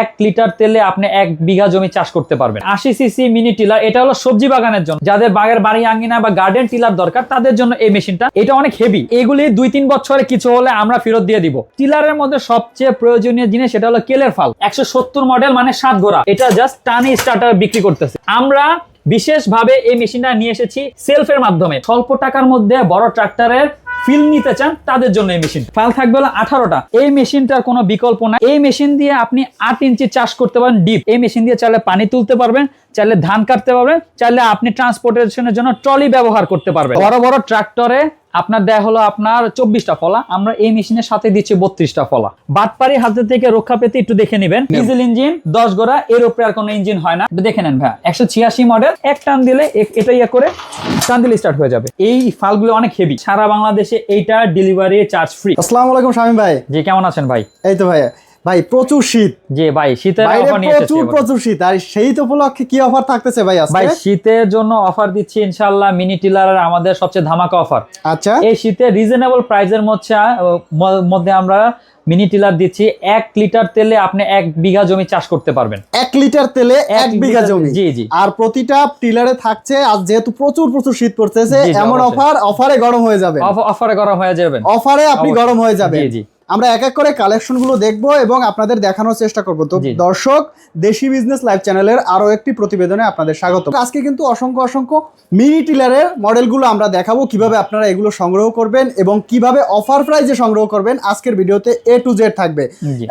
এক লিটার তেলে আপনি এক বিঘা জমি চাষ করতে পারবেন। আশি সিসি মিনি টিলার, এটা হলো সবজি বাগানের জন্য। যাদের বাগের, বাড়ি, আঙ্গিনা বা গার্ডেন টিলার দরকার, তাদের জন্য এই মেশিনটা। এটা অনেক হেভি এগুলি দুই তিন বছরে কিছু হলে আমরা ফেরত দিয়ে দিব। টিলারের মধ্যে সবচেয়ে প্রয়োজনীয় জিনিস এটা হলো কেলের ফাল। একশো সত্তর মডেল মানে সাত গোড়া। এটা জাস্ট টানি স্টার্টার বিক্রি করতেছে। আমরা বিশেষভাবে এই মেশিনটা নিয়ে এসেছি সেলফের মাধ্যমে। স্বল্প টাকার মধ্যে বড় ট্রাক্টরের ফিল নিতে চান, তাদের জন্য এই মেশিন ফাইল থাকবে হলো আঠারোটা। এই মেশিনটার কোনো বিকল্প না এই মেশিন দিয়ে আপনি আট ইঞ্চি চাষ করতে পারেন ডিপ এই মেশিন দিয়ে চাইলে পানি তুলতে পারবেন, চাইলে ধান কাটতে পারবেন, চাইলে আপনি ট্রান্সপোর্টেশনের জন্য ট্রলি ব্যবহার করতে পারবেন। বড় বড় ট্রাক্টরে আপনার দেয়া হলো আপনার চব্বিশটা ফলা। আমরা এই মেশিনের সাথে দিচ্ছি বত্রিশটা ফলা। বাটপারি হাতে থেকে রক্ষা পেতে একটু দেখে নেবেন। ডিজেল ইঞ্জিন দশ গোড়া এর উপরে আর কোনো ইঞ্জিন হয় না। দেখে নেন ভাই একশো ছিয়াশি মডেল এক টান দিলে এটাই এটা ইয়ে করে টান দিলে স্টার্ট হয়ে যাবে। এই ফালগুলো অনেক হেভি সারা বাংলাদেশে এইটা ডেলিভারি চার্জ ফ্রি আসসালামু আলাইকুম স্বামী ভাই। জি কেমন আছেন ভাই? এই তো ভাই ভাই প্রচুর শীত। জি ভাই শীতের অফার নিয়ে এসেছি প্রচুর প্রচুর শীত। আর সেই তো উপলক্ষে কি অফার থাকতেছে ভাই আজকে? ভাই শীতের জন্য অফার দিচ্ছি ইনশাল্লাহ মিনি টিলারের আমাদের সবচেয়ে ধামাকা অফার আচ্ছা। এই শীতে রিজনেবল প্রাইসের মধ্যে মধ্যে আমরা মিনি টিলার দিচ্ছি। এক লিটার তেলে আপনি এক বিঘা জমি চাষ করতে পারবেন। এক লিটার তেলে এক বিঘা জমি। জি, জি। আর প্রতিটা টিলারে থাকছে আজ যেহেতু প্রচুর প্রচুর শীত পড়তেছে এমন অফার অফারে গরম হয়ে যাবে। অফ- অফারে গরম হয়ে যাবেন। অফারে আপনি গরম হয়ে যাবে। জি, জি। আমরা এক এক করে কালেকশনগুলো দেখব এবং আপনাদের দেখানোর চেষ্টা করব। তো। দর্শক দেশি বিজনেস লাইভ চ্যানেলের আরও একটি প্রতিবেদনে আপনাদের স্বাগত। আজকে কিন্তু অসংখ্য অসংখ্য মিনি টিলারের মডেলগুলো আমরা দেখাবো কীভাবে আপনারা এগুলো সংগ্রহ করবেন এবং কীভাবে অফার প্রাইজে সংগ্রহ করবেন। আজকের ভিডিওতে এ টু জেড থাকবে।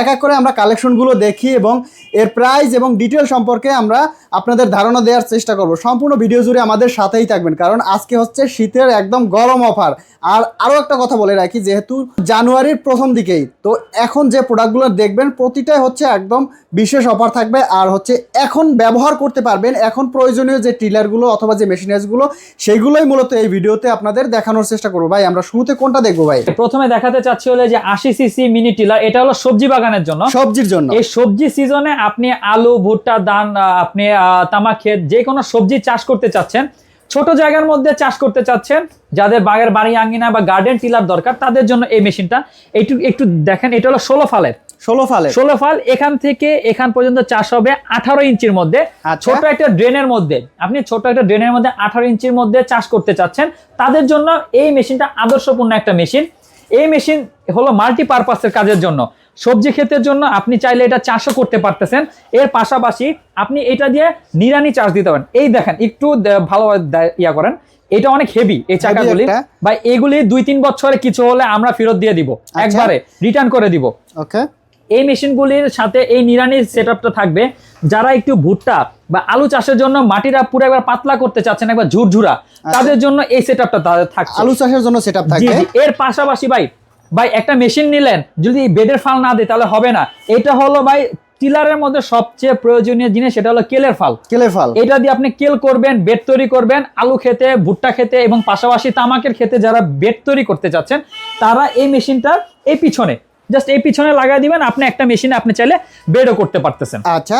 এক এক করে আমরা কালেকশনগুলো দেখি এবং এর প্রাইস এবং ডিটেল সম্পর্কে আমরা আপনাদের ধারণা দেওয়ার চেষ্টা করব। সম্পূর্ণ ভিডিও জুড়ে আমাদের সাথেই থাকবেন কারণ আজকে হচ্ছে শীতের একদম গরম অফার আর আরও একটা কথা বলে রাখি যেহেতু জানুয়ারির প্রথম দিকেই। তো এখন যে প্রোডাক্টগুলো দেখবেন প্রতিটাই হচ্ছে একদম বিশেষ অফার থাকবে। আর হচ্ছে এখন ব্যবহার করতে পারবেন এখন প্রয়োজনীয় যে টিলারগুলো অথবা যে মেশিনারিজগুলো সেগুলোই মূলত এই ভিডিওতে আপনাদের দেখানোর চেষ্টা করব। ভাই আমরা শুরুতে কোনটা দেখব ভাই? প্রথমে দেখাতে চাচ্ছি হলে যে আশি সিসি মিনি টিলার এটা হলো সবজি বাগানের জন্য। সবজির জন্য। এই সবজি সিজনে আপনি আলু ভুট্টা ধান আহ, আপনি তামাক ক্ষেত যে কোনো সবজি চাষ করতে চাচ্ছেন ছোট জায়গার মধ্যে চাষ করতে চাচ্ছেন যাদের বাগের বাড়ি আঙ্গিনা বা গার্ডেন টিলার দরকার তাদের জন্য এই মেশিনটা। একটু একটু দেখেন এটা হলো ষোলো ফালের। ষোলো ফালে ষোলো ফাল এখান থেকে এখান পর্যন্ত চাষ হবে আঠারো ইঞ্চির মধ্যে। আচ্ছা। ছোট একটা ড্রেনের মধ্যে আপনি ছোট একটা ড্রেনের মধ্যে আঠারো ইঞ্চির মধ্যে চাষ করতে চাচ্ছেন তাদের জন্য এই মেশিনটা আদর্শপূর্ণ একটা মেশিন। এই মেশিন হলো মাল্টি পারপাসের কাজের জন্য। সবজি ক্ষেতের জন্য আপনি চাইলে এটা চাষও করতে পারতেছেন। এর পাশাপাশি আপনি এটা দিয়ে নিরানি চাষ দিতে পারেন। এই দেখেন একটু দে- ইয়া করেন। এটা অনেক হেভি এই চাকাগুলি। বা এগুলি দুই তিন বছরে কিছু হলে আমরা ফেরত দিয়ে দিব। আচ্ছা। একবারে রিটার্ন করে দিব। ওকে এই মেশিনগুলির সাথে এই নিরানির সেট থাকবে। যারা একটু ভুট্টা বা আলু চাষের জন্য মাটিটা পুরো একবার পাতলা করতে চাচ্ছেন একবার ঝুরঝুরা তাদের জন্য এই সেট আপটা থাকছে। আচ্ছা। আলু চাষের জন্য সেট জি। থাকবে। এর পাশাপাশি ভাই ভাই একটা মেশিন নিলেন যদি বেডের ফাল না দেয় তাহলে হবে না। এটা হলো ভাই টিলারের মধ্যে সবচেয়ে প্রয়োজনীয় জিনিস সেটা হলো কেলের ফাল। কেলের ফাল। এটা দিয়ে আপনি কেল করবেন বেড তৈরি করবেন আলু খেতে ভুট্টা খেতে এবং পাশাপাশি তামাকের খেতে যারা বেড তৈরি করতে চাচ্ছেন তারা এই মেশিনটার এই পিছনে জাস্ট এই পিছনে লাগাই দিবেন আপনি একটা মেশিনে আপনি চাইলে বেডও করতে পারতেছেন। আচ্ছা।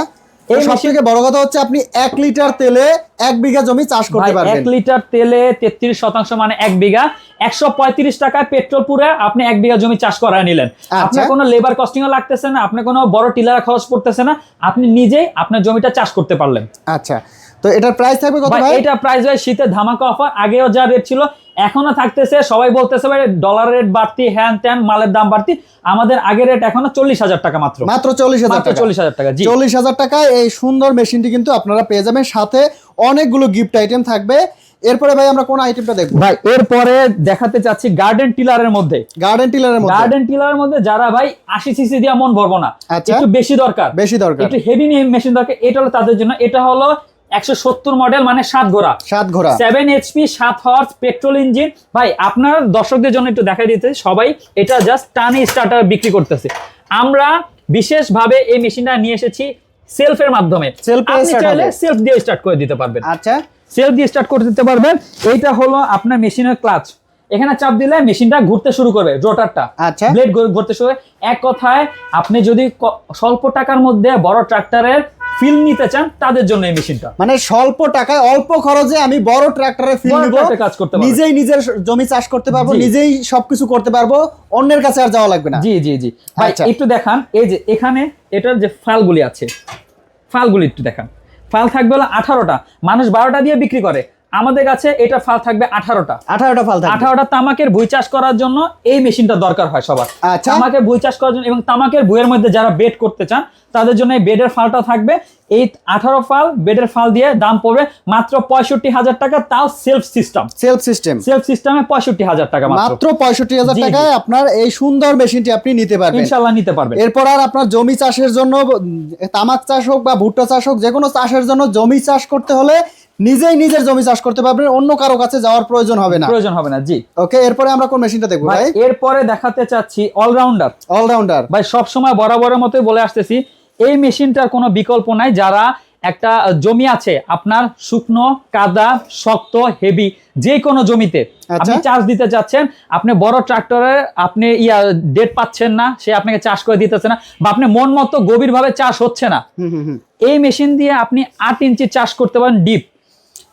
এই এই সব মেশিন- থেকে বড় কথা হচ্ছে আপনি এক লিটার তেলে এক বিঘা জমি চাষ করতে পারবেন। এক লিটার তেলে তেত্রিশ শতাংশ মানে এক বিঘা। একশো পঁয়ত্রিশ টাকায় পেট্রোল পুরে আপনি এক বিঘা জমি চাষ করায় নিলেন। আচ্ছা। আপনার কোনো লেবার কস্টিংও লাগতেছে না আপনি কোনো বড় টিলার খরচ পড়তেছে না আপনি নিজেই আপনার জমিটা চাষ করতে পারলেন। আচ্ছা। তো এটার প্রাইস থাকবে কত ভাই এটা প্রাইস ভাই শীতের ধামাকা অফার আগেও যা রেট ছিল এখনও থাকতেছে। সবাই বলতেছে ভাই ডলার রেট বাড়তি হ্যান ত্যান মালের দাম বাড়তি। আমাদের আগের রেট এখনও চল্লিশ হাজার টাকা মাত্র। মাত্র চল্লিশ হাজার টাকা। চল্লিশ হাজার টাকা চল্লিশ হাজার টাকায় এই সুন্দর মেশিনটি কিন্তু আপনারা পেয়ে যাবেন। সাথে অনেকগুলো গিফট আইটেম থাকবে। এরপরে ভাই আমরা কোন আইটেমটা দেখব? ভাই এরপরে দেখাতে চাচ্ছি গার্ডেন টিলারের মধ্যে। গার্ডেন টিলারের মধ্যে। গার্ডেন টিলারের মধ্যে যারা ভাই আশি সিসি দিয়ে মন ভরবো না। আচ্ছা। একটু বেশি দরকার। বেশি দরকার। একটু হেভি মেশিন দরকার। এটা হলো তাদের জন্য এটা হলো একশো সত্তর মডেল মানে সাত গোড়া সাত ঘোড়া। সেভেন এইচপি সাত হর্স পেট্রোল ইঞ্জিন ভাই আপনার দর্শকদের জন্য একটু দেখাই দিতে সবাই এটা জাস্ট টানি স্টার্টার বিক্রি করতেছে। আমরা বিশেষভাবে এই মেশিনটা নিয়ে এসেছি সেলফের মাধ্যমে। আপনি চাইলে সেলফ দিয়ে স্টার্ট করে দিতে পারবেন। আচ্ছা। সেলফ দিয়ে স্টার্ট করে দিতে পারবেন। এইটা হলো আপনার মেশিনের ক্লাচ এখানে চাপ দিলে মেশিনটা ঘুরতে শুরু করবে রোটারটা আচ্ছা। ব্লেড ঘুরতে শুরু। এক কথায় আপনি যদি স্বল্প টাকার মধ্যে বড় ট্রাক্টরের ফিল নিতে চান তাদের জন্য এই মেশিনটা। মানে স্বল্প টাকায় অল্প খরচে আমি বড় ট্রাক্টরে ফিল নিব। কাজ করতে পারব নিজেই নিজের জমি চাষ করতে পারব নিজেই সবকিছু করতে পারব অন্যের কাছে আর যাওয়া লাগবে না। জি জি জি। ভাই আচ্ছা। একটু দেখান এই যে এখানে এটার যে ফালগুলি আছে ফালগুলি একটু দেখান। ফাল থাকবে হলো আঠারোটা মানুষ বারোটা দিয়ে বিক্রি করে। আমাদের কাছে এটা ফাল থাকবে আঠারোটা। আঠারোটা ফাল থাকবে। আঠারোটা তামাকের বই চাষ করার জন্য এই মেশিনটা দরকার হয় সবার। আচ্ছা। তামাকের বই চাষ করার জন্য এবং তামাকের বইয়ের মধ্যে যারা বেড করতে চান তাদের জন্য এই বেডের ফালটা থাকবে। এই আঠারো ফাল বেডের ফাল দিয়ে দাম পড়বে মাত্র পঁয়ষট্টি হাজার টাকা তাও self system self system self সিস্টেমে পঁয়ষট্টি হাজার টাকা মাত্র। মাত্র পঁয়ষট্টি হাজার। টাকায় আপনার এই সুন্দর মেশিনটি আপনি নিতে পারবেন। ইনশাল্লাহ নিতে পারবেন। এরপর আর আপনার জমি চাষের জন্য তামাক চাষ হোক বা ভুট্টা চাষ হোক যে কোনো চাষের জন্য জমি চাষ করতে হলে নিজেই নিজের জমি চাষ করতে পারবেন অন্য কারও কাছে যাওয়ার প্রয়োজন হবে না। প্রয়োজন হবে না জি। ওকে এরপরে আমরা কোন মেশিনটা দেখব ভাই এরপরে দেখাতে চাচ্ছি অলরাউন্ডার অলরাউন্ডার ভাই সব সময় বরাবরের মতোই বলে আসতেছি এই মেশিনটার কোনো বিকল্প নাই যারা একটা জমি আছে আপনার শুকনো কাদা শক্ত হেভি যে কোনো জমিতে। আপনি আচ্ছা। চাষ দিতে চাচ্ছেন আপনি বড় ট্রাক্টরে আপনি ইয়া ডেট পাচ্ছেন না সে আপনাকে চাষ করে দিতেছে না বা আপনি মন মতো গভীরভাবে চাষ হচ্ছে না। এই মেশিন দিয়ে আপনি আট ইঞ্চি চাষ করতে পারেন ডিপ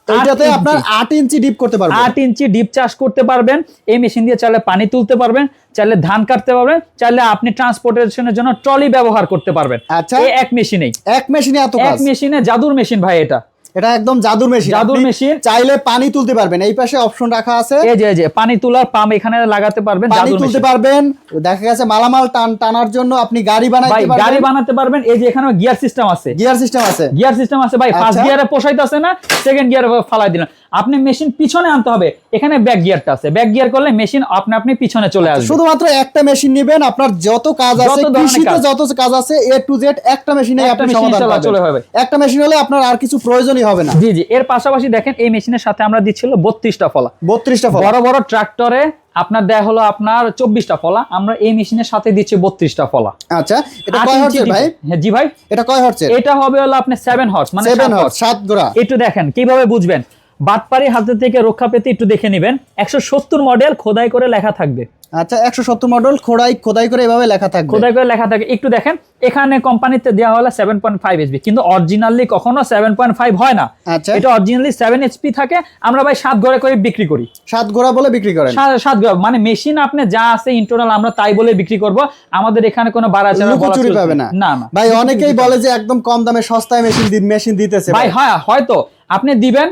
এইটাতে আপনার আট ইঞ্চি ডিপ করতে পারবেন। আট ইঞ্চি ডিপ চাষ করতে পারবেন। এই মেশিন দিয়ে চাইলে পানি তুলতে পারবেন চাইলে ধান কাটতে পারবেন চাইলে আপনি ট্রান্সপোর্টেশনের জন্য ট্রলি ব্যবহার করতে পারবেন। আচ্ছা। এই এক মেশিনেই। এক মেশিনে এত এক মেশিনে জাদুর মেশিন ভাই এটা। এটা একদম জাদুর মেশিন। জাদুর মেশিন। চাইলে পানি তুলতে পারবেন। এই পাশে অপশন রাখা আছে। এই যে এই যে পানি তোলার পাম্প এখানে লাগাতে পারবেন পানি তুলতে পারবেন। দেখা গেছে মালামাল টান টানার জন্য আপনি গাড়ি ভাই বানাইতে গাড়ি বানাতে পারবেন। এই যে এখানে গিয়ার সিস্টেম আছে। গিয়ার সিস্টেম আছে। গিয়ার সিস্টেম আছে ভাই। ফার্স্ট আচ্ছা। গিয়ারে পোষাইতেছে না সেকেন্ড গিয়ার ফালাই দিলেন। আপনি মেশিন পিছনে আনতে হবে। এখানে ব্যাক গিয়ারটা আছে। ব্যাক গিয়ার করলে মেশিন আপনি আপনি পিছনে চলে আসবে। শুধুমাত্র একটা মেশিন নেবেন। আপনার যত কাজ আছে কৃষিতে। যত কাজ আছে এ টু জেড একটা মেশিনে আপনি সমাধান চলে হবে। একটা মেশিন হলে আপনার আর কিছু প্রয়োজনই হবে না। জি জি। এর পাশাপাশি দেখেন এই মেশিনের সাথে আমরা দিচ্ছিল বত্রিশটা ফলা। বত্রিশটা ফলা। বড় বড় ট্রাক্টরে আপনার দেয়া হলো আপনার চব্বিশটা ফলা। আমরা এই মেশিনের সাথে দিচ্ছি বত্রিশটা ফলা। আচ্ছা এটা কয় হর্সের ভাই? হ্যাঁ, জি ভাই। এটা কয় হর্সের? এটা হবে হলো আপনি সেভেন হর্স মানে সেভেন সাত হর্স সাত গোড়া একটু দেখেন কীভাবে বুঝবেন? বাটপারি হাতে থেকে রক্ষা পেতে একটু দেখে নেবেন। একশো সত্তর মডেল খোদাই করে লেখা থাকবে। আচ্ছা একশো সত্তর মডেল খোদাই খোদাই করে এভাবে লেখা থাকবে। খোদাই করে লেখা থাকে। একটু দেখেন এখানে কোম্পানিতে দেওয়া হলো সেভেন পয়েন্ট ফাইভ এইচপি কিন্তু অরিজিনালি কখনো সেভেন পয়েন্ট ফাইভ হয় না। আচ্ছা। এটা অরিজিনালি সেভেন এইচপি থাকে। আমরা ভাই সাত ঘরে করে বিক্রি করি। সাত গোড়া বলে বিক্রি করেন? সাত গ্রাম মানে মেশিন আপনি যা আছে ইন্টারনাল আমরা তাই বলে বিক্রি করব। আমাদের এখানে কোনো বাড়াচাড়া বলা লুকোচুরি চলবে পাবে না। না ভাই অনেকেই বলে যে একদম কম দামে সস্তায় মেশিন মেশিন দিতেছে ভাই। হ্যাঁ হয়তো। আপনি দিবেন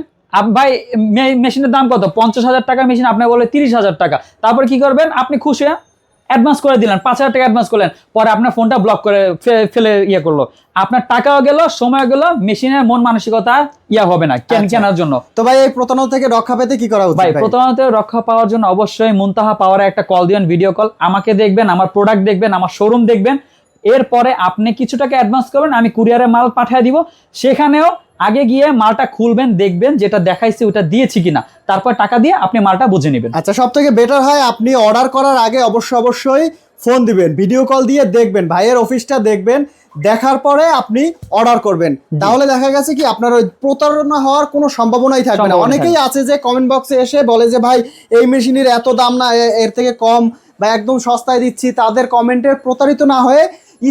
ভাই মেশিনের দাম কত? পঞ্চাশ হাজার টাকা মেশিন আপনি বলে তিরিশ হাজার টাকা। তারপর কি করবেন? আপনি খুশি অ্যাডভান্স করে দিলেন পাঁচ হাজার টাকা অ্যাডভান্স করলেন। পরে আপনার ফোনটা ব্লক করে ফেলে ইয়ে করল। আপনার টাকাও গেল সময় গেল মেশিনের মন মানসিকতা ইয়া হবে না কেন আচ্ছা। কেনার জন্য। তো ভাই এই প্রতারণা থেকে রক্ষা পেতে কি করা উচিত ভাই ভাই? প্রথমত রক্ষা পাওয়ার জন্য অবশ্যই মুনতাহা পাওয়ারে একটা কল দিবেন ভিডিও কল আমাকে দেখবেন আমার প্রোডাক্ট দেখবেন আমার শোরুম দেখবেন। এরপরে আপনি কিছু টাকা অ্যাডভান্স করবেন আমি কুরিয়ারে মাল পাঠিয়ে দিব। সেখানেও আগে গিয়ে মালটা খুলবেন দেখবেন যেটা দেখাইছে ওটা দিয়েছি কিনা। তারপর টাকা দিয়ে আপনি মালটা বুঝে নেবেন। আচ্ছা সব থেকে বেটার হয় আপনি অর্ডার করার আগে অবশ্যই অবশ্যই ফোন দিবেন ভিডিও কল দিয়ে দেখবেন ভাইয়ের অফিসটা দেখবেন দেখার পরে আপনি অর্ডার করবেন। তাহলে দেখা গেছে কি আপনার ওই প্রতারণা হওয়ার কোনো সম্ভাবনাই থাকবে না। অনেকেই আছে যে কমেন্ট বক্সে এসে বলে যে ভাই এই মেশিনের এত দাম না এর থেকে কম বা একদম সস্তায় দিচ্ছি। তাদের কমেন্টের প্রতারিত না হয়ে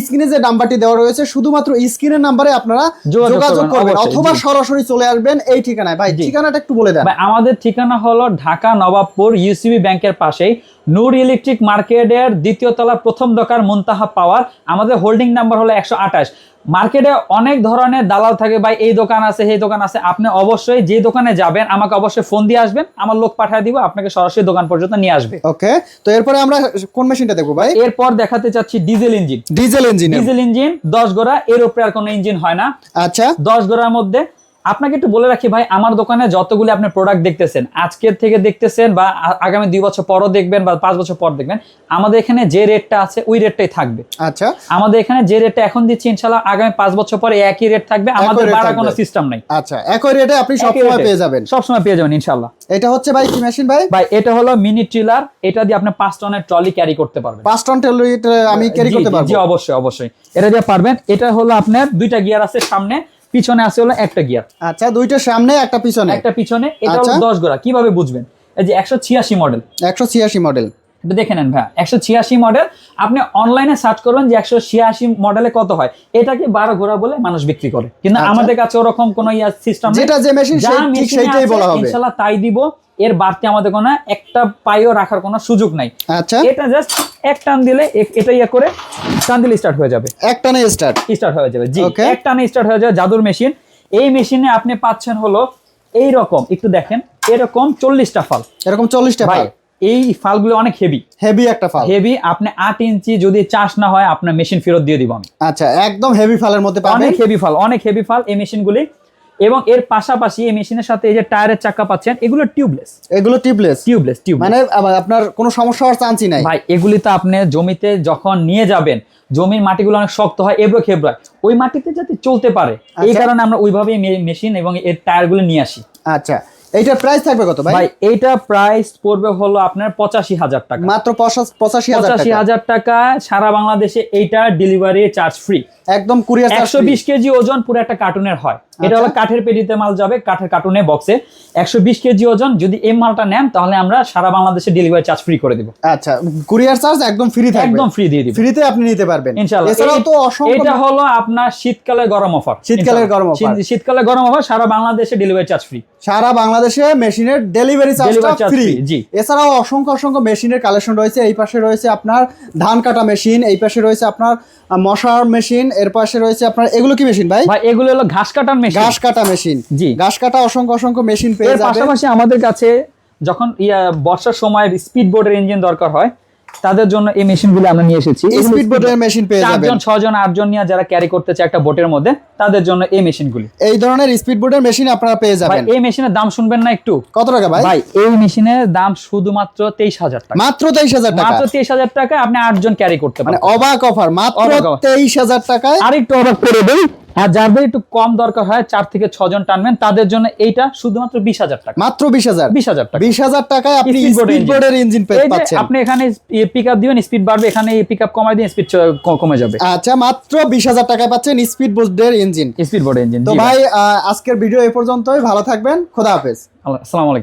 স্ক্রিনে যে নাম্বারটি দেওয়া রয়েছে শুধুমাত্র স্ক্রিনের নাম্বারে আপনারা যোগাযোগ করবেন, অথবা সরাসরি চলে আসবেন এই ঠিকানায়। ভাই ঠিকানাটা একটু বলে দেন। ভাই, আমাদের ঠিকানা হলো ঢাকা নবাবপুর ইউসিবি ব্যাংকের পাশেই। নূর ইলেকট্রিক মার্কেটের দ্বিতীয় তলার প্রথম দোকান মুনতাহা পাওয়ার। আমাদের হোল্ডিং নাম্বার হলো একশো আঠাশ। মার্কেটে অনেক ধরনের দালাল থাকে ভাই এই দোকান আছে এই দোকান আছে। আপনি অবশ্যই যে দোকানে যাবেন আমাকে অবশ্যই ফোন দিয়ে আসবেন আমার লোক পাঠিয়ে দিব আপনাকে সরাসরি দোকান পর্যন্ত নিয়ে আসবে। ওকে তো এরপরে আমরা কোন মেশিনটা দেখব ভাই? এরপর দেখাতে চাচ্ছি diesel engine. Diesel engine. Diesel engine দশ গোড়া এর উপরে আর কোনো ইঞ্জিন হয় না। আচ্ছা। দশ গোড়ার মধ্যে আপনাকে একটু বলে রাখি ভাই আমার দোকানে যতগুলি আপনি প্রোডাক্ট দেখতেছেন আজকের থেকে দেখতেছেন বা আগামী দুই বছর পরও দেখবেন বা পাঁচ বছর পর দেখবেন আমাদের এখানে যে রেটটা আছে ওই রেটটাই থাকবে। আচ্ছা। আমাদের এখানে যে রেটটা এখন দিচ্ছি ইনশাল্লাহ আগামী পাঁচ বছর পরে একই রেট থাকবে আমাদের বাড়ার কোনো সিস্টেম নাই। আচ্ছা একই রেটে আপনি সবসময় পেয়ে যাবেন। সবসময় পেয়ে যাবেন ইনশাল্লাহ এটা হচ্ছে ভাই কি মেশিন ভাই? ভাই এটা হলো মিনি ট্রিলার এটা দিয়ে আপনি পাঁচ টনের ট্রলি ক্যারি করতে পারবেন। পাঁচ টন টেলুইট আমি ক্যারি করতে পারব। জি অবশ্যই অবশ্যই। এটা দিয়ে পারবেন এটা হলো আপনার দুইটা গিয়ার আছে সামনে পিছনে আছে হলো একটা গিয়ার। আচ্ছা দুইটা সামনে একটা পিছনে। একটা পিছনে এটা হলো আচ্ছা। দশ গোড়া। কীভাবে বুঝবেন? এই যে একশো ছিয়াশি মডেল একশো ছিয়াশি মডেল এটা দেখে নেন ভাই একশো ছিয়াশি মডেল আপনি অনলাইনে সার্চ করবেন যে একশো ছিয়াশি মডেলে কত হয়। এটাকে বারো ঘোরা বলে মানুষ বিক্রি করে। কিন্তু আচ্ছা। আমাদের কাছে ওরকম কোনো ইয়া সিস্টেম যেটা যে মেশিন সেইটাই বলা হবে। ইনশাল্লাহ তাই দিব। এর বাড়তি আমাদের কোনো একটা পাইও রাখার কোনো সুযোগ নাই। আচ্ছা। এটা জাস্ট এক টান দিলে এটা ইয়া করে টান দিলে স্টার্ট হয়ে যাবে। এক টানে স্টার্ট স্টার্ট হয়ে যাবে জি। এক টানে স্টার্ট হয়ে যাবে জাদুর মেশিন এই মেশিনে আপনি পাচ্ছেন হলো এই রকম একটু দেখেন এরকম চল্লিশটা ফাল। এরকম চল্লিশটা ফাল। এই ফালগুলো অনেক হেভি হেভি একটা ফাল। হেভি আপনি আট ইঞ্চি যদি চাষ না হয় আপনার মেশিন ফেরত দিয়ে দিব আমি। আচ্ছা একদম হেভি ফালের মধ্যে পাবেন। অনেক হেভি ফাল অনেক হেভি ফাল এই মেশিনগুলি এবং এর পাশাপাশি এই মেশিনের সাথে এই যে টায়ারের চাকা পাচ্ছেন এগুলো টিউবলেস এগুলো টিপলেস টিউবলেস টিউব মানে আপনার কোনো সমস্যা হওয়ার চান্সই নাই। ভাই এগুলি তো আপনি জমিতে যখন নিয়ে যাবেন জমির মাটিগুলো অনেক শক্ত হয় এবড়ো খেবড়ো ওই মাটিতে যাতে চলতে পারে এই আচ্ছা। কারণে আমরা ওইভাবেই মেশিন এবং এর টায়ারগুলো নিয়ে আসি। আচ্ছা এইটার প্রাইস থাকবে কত ভাই? ভাই এইটা প্রাইস পড়বে হলো আপনার পঁচাশি হাজার টাকা। মাত্র পঁচা- পঁচাশি পঁচাশি টাকা। হাজার টাকা সারা বাংলাদেশে এইটা ডেলিভারি চার্জ ফ্রি একদম কুরিয়ার একশো বিশ কেজি ওজন পুরো একটা কার্টুনের হয়। এটা হলো আচ্ছা। কাঠের পেটিতে মাল যাবে কাঠের কার্টুনে বক্সে একশো বিশ কেজি ওজন যদি এই মালটা নেন তাহলে আমরা সারা বাংলাদেশে ডেলিভারি চার্জ ফ্রি করে দিব। আচ্ছা কুরিয়ার চার্জ একদম ফ্রি থাকবে। একদম ফ্রি দিয়ে দিব। ফ্রিতে আপনি নিতে পারবেন। ইনশাআল্লাহ। এছাড়াও তো অসংখ্য এটা হলো আপনার শীতকালে গরম অফার শীতকালের গরম offer। শীতকালে গরম অফার সারা বাংলাদেশে ডেলিভারি চার্জ ফ্রি সারা বাংলাদেশে মেশিনের ডেলিভারি চার্জটা ফ্রি জি। এছাড়াও অসংখ্য অসংখ্য মেশিনের কালেকশন রয়েছে। এই পাশে রয়েছে আপনার ধান কাটা মেশিন এই পাশে রয়েছে আপনার মশার মেশিন এর পাশে রয়েছে আপনার এগুলো কি মেশিন ভাই? ভাই এগুলো হলো ঘাস কাটার মেশিন ঘাস কাটা মেশিন জি। ঘাস কাটা অসংখ্য অসংখ্য মেশিন পেয়ে যাবে পাশাপাশি আমাদের কাছে যখন ইয়া বর্ষার সময় স্পিড বোর্ডের ইঞ্জিন দরকার হয় তাদের জন্য এই মেশিনগুলো আমরা নিয়ে এসেছি। স্পিড বোর্ডের মেশিন পেয়ে যাবেন। চারজন ছজন আটজন নিয়ে যারা ক্যারি করতে চায় একটা বোটের মধ্যে তাদের জন্য এই মেশিনগুলি এই ধরনের স্পিড বোর্ডের মেশিন আপনারা পেয়ে ভাই যাবেন। এই মেশিনের দাম শুনবেন না একটু। কত টাকা ভাই? ভাই এই মেশিনের দাম শুধুমাত্র তেইশ হাজার টাকা। মাত্র তেইশ হাজার টাকা? মাত্র তেইশ হাজার টাকা আপনি আটজন ক্যারি করতে মানে পারেন অবাক অফার মাত্র অবাক offer। তেইশ হাজার টাকায় আরেকটু অবাক করে দেই। আর যাদের একটু কম দরকার হয় চার থেকে ছজন টানবেন তাদের জন্য এইটা শুধুমাত্র বিশ হাজার টাকা। মাত্র বিশ হাজার? বিশ হাজার টাকা। বিশ হাজার টাকায় আপনি Speed board স্পিড engine। বোর্ডের ইঞ্জিন পাচ্ছেন। আপনি এখানে পিক আপ দিবেন স্পিড বাড়বে এখানে পিক আপ কমাই দিন স্পিড কমে যাবে। আচ্ছা মাত্র বিশ হাজার টাকায় পাচ্ছেন স্পিড বোর্ডের ইঞ্জিন স্পিড বোর্ড ইঞ্জিন তো ভাই। আজকের ভিডিও এ পর্যন্তই ভালো থাকবেন খোদা হাফেজ। আসসালামু আলাইকুম।